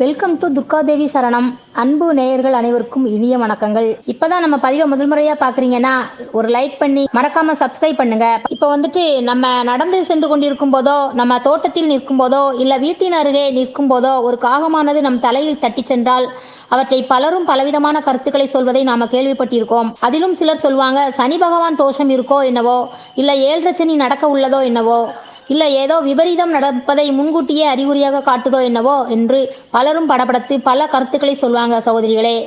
Welcome to Durgadevi சரணம். அன்பு நேயர்கள் அனைவருக்கும் இனிய வணக்கங்கள். இப்பதான் நம்ம பதிவை முதல் முறையா பாக்குறீங்கன்னா ஒரு லைக் பண்ணி மறக்காம சப்ஸ்கிரைப் பண்ணுங்க. இப்போ வந்துட்டு நம்ம நடந்து சென்று கொண்டிருக்கும் போதோ நம்ம தோட்டத்தில் நிற்கும் போதோ இல்ல வீட்டின் அருகே நிற்கும் போதோ ஒரு காகமானது நம் தலையில் தட்டி சென்றால் அவற்றை பலரும் பலவிதமான கருத்துக்களை சொல்வதை நாம கேள்விப்பட்டிருக்கோம். அதிலும் சிலர் சொல்வாங்க சனி பகவான் தோஷம் இருக்கோ என்னவோ இல்ல ஏழரை சனி நடக்க உள்ளதோ என்னவோ. இல்லை ஏதோ விபரீதம் நடப்பதை முன்கூட்டியே அறிகுறியாக காட்டுதோ என்னவோ என்று பலரும் படபடத்து பல கருத்துக்களை சொல்வாங்க சகோதரிகளே.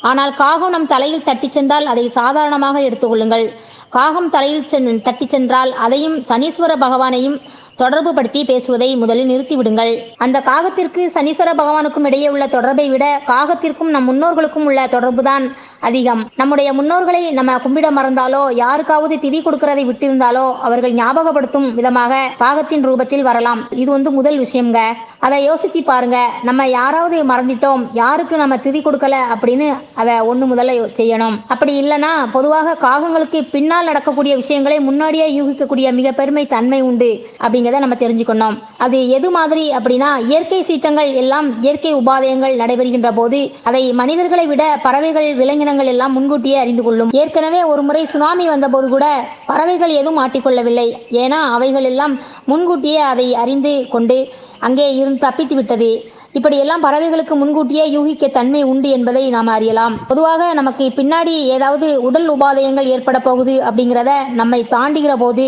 ஆனால் காகம் நம் தலையில் தட்டி சென்றால் அதை சாதாரணமாக எடுத்துக்கொள்ளுங்கள் காகம் தலையில் சென் தட்டி சென்றால் அதையும் சனீஸ்வர பகவானையும் தொடர்பு படுத்தி பேசுவதை முதலில் நிறுத்திவிடுங்கள். அந்த காகத்திற்கு சனீஸ்வர பகவானுக்கும் இடையே உள்ள தொடர்பை விட காகத்திற்கும் நம் முன்னோர்களுக்கும் உள்ள தொடர்புதான் அதிகம். நம்முடைய முன்னோர்களை நம்ம கும்பிட மறந்தாலோ யாருக்காவது திதி கொடுக்கறதை விட்டிருந்தாலோ அவர்கள் ஞாபகப்படுத்தும் விதமாக காகத்தின் ரூபத்தில் வரலாம். இது வந்து முதல் விஷயம்ங்க. அதை யோசிச்சு பாருங்க. நம்ம யாராவது மறந்துட்டோம். யாருக்கு நம்ம திதி கொடுக்கல அப்படின்னு அதை ஒன்று முதல்ல செய்யணும். அப்படி இல்லைன்னா பொதுவாக காகங்களுக்கு பின்னால் நடக்கக்கூடிய விஷயங்களை முன்னாடியே யூகிக்கக்கூடிய மிக பெருமை தன்மை உண்டு. அப்படிங்கிறத நம்ம தெரிஞ்சுக்கணும். அது எது மாதிரி அப்படின்னா இயற்கை சீற்றங்கள் எல்லாம் இயற்கை உபாதயங்கள் நடைபெறுகின்ற போது அதை மனிதர்களை விட பறவைகள் விலங்கினங்கள் எல்லாம் முன்கூட்டியே அறிந்து கொள்ளும். ஏற்கனவே ஒரு முறை சுனாமி வந்தபோது கூட பறவைகள் எதுவும் மாட்டிக்கொள்ளவில்லை. ஏன்னா அவைகள் எல்லாம் முன்கூட்டியே அதை அறிந்து கொண்டு அங்கே இருந்து தப்பித்து விட்டது. இப்படியெல்லாம் பறவைகளுக்கு முன்கூட்டியே யூகிக்க தன்மை உண்டு என்பதை நாம் அறியலாம். பொதுவாக நமக்கு பின்னாடி ஏதாவது உடல் உபாதயங்கள் ஏற்பட போகுது அப்படிங்கிறத நம்மை தாண்டுகிற போது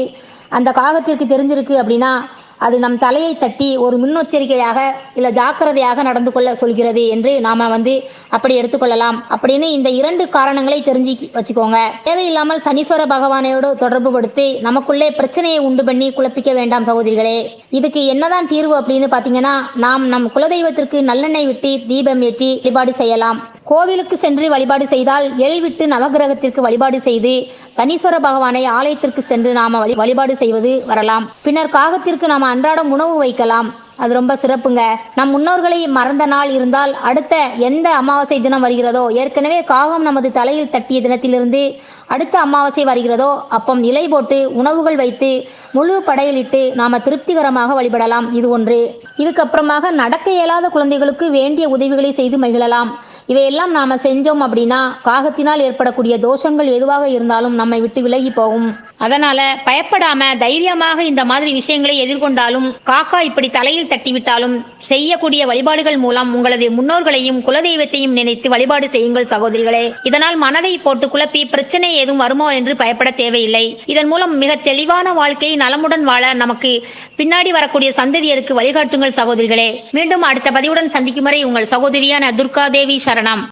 அந்த காகத்திற்கு தெரிஞ்சிருக்கு அப்படின்னா அது நம் தலையை தட்டி ஒரு முன்னெச்சரிக்கையாக இல்லை ஜாக்கிரதையாக நடந்து கொள்ள சொல்கிறது என்று நாம வந்து அப்படி எடுத்துக்கொள்ளலாம். அப்படின்னு இந்த இரண்டு காரணங்களை தெரிஞ்சு வச்சுக்கோங்க. தேவையில்லாமல் சனீஸ்வர பகவானோடு தொடர்பு படுத்தி நமக்குள்ளே பிரச்சனையை உண்டு பண்ணி குழப்பிக்க வேண்டாம் சகோதரிகளே. இதுக்கு என்னதான் தீர்வு அப்படின்னு பாத்தீங்கன்னா நாம் நம் குலதெய்வத்திற்கு நல்லெண்ணெய் விட்டு தீபம் ஏற்றி வழிபாடு செய்யலாம். கோவிலுக்கு சென்று வழிபாடு செய்தால் எள் விட்டு நவகிரகத்திற்கு வழிபாடு செய்து சனீஸ்வர பகவானை ஆலயத்திற்கு சென்று நாம வழி- வழிபாடு செய்வது வரலாம். பின்னர் காகத்திற்கு நாம் அன்றாடம் உணவு வைக்கலாம். அது ரொம்ப சிறப்புங்க. நம் முன்னோர்களை மறந்த நாள் இருந்தால் அடுத்த எந்த அமாவாசை தினம் வருகிறதோ ஏற்கனவே காகம் நமது தலையில் தட்டிய தினத்திலிருந்து அடுத்த அமாவாசை வருகிறதோ அப்பம் இலை போட்டு உணவுகள் வைத்து முழு படையலிட்டு நாம திருப்திகரமாக வழிபடலாம். இது ஒன்று. இதுக்கப்புறமாக நடக்க இயலாத குழந்தைகளுக்கு வேண்டிய உதவிகளை செய்து மகிழலாம். இவையெல்லாம் நாம செஞ்சோம் அப்படின்னா காகத்தினால் ஏற்படக்கூடிய தோஷங்கள் எதுவாக இருந்தாலும் நம்மை விட்டு விலகி போகும். அதனால பயப்படாம தைரியமாக இந்த மாதிரி விஷயங்களை எதிர்கொண்டாலும் காக்கா இப்படி தலையில் தட்டிவிட்டாலும் செய்யக்கூடிய வழிபாடுகள் மூலம் உங்களது முன்னோர்களையும் குலதெய்வத்தையும் நினைத்து வழிபாடு செய்யுங்கள் சகோதரிகளே. இதனால் மனதை போட்டு குழப்பி பிரச்சனை ஏதும் வருமோ என்று பயப்பட தேவையில்லை. இதன் மூலம் மிக தெளிவான வாழ்க்கை நலமுடன் வாழ நமக்கு பின்னாடி வரக்கூடிய சந்ததியருக்கு வழிகாட்டுங்கள் சகோதரிகளே. மீண்டும் அடுத்த பதிவுடன் சந்திக்கும் வரை உங்கள் சகோதரியான துர்கா தேவி சரணம்.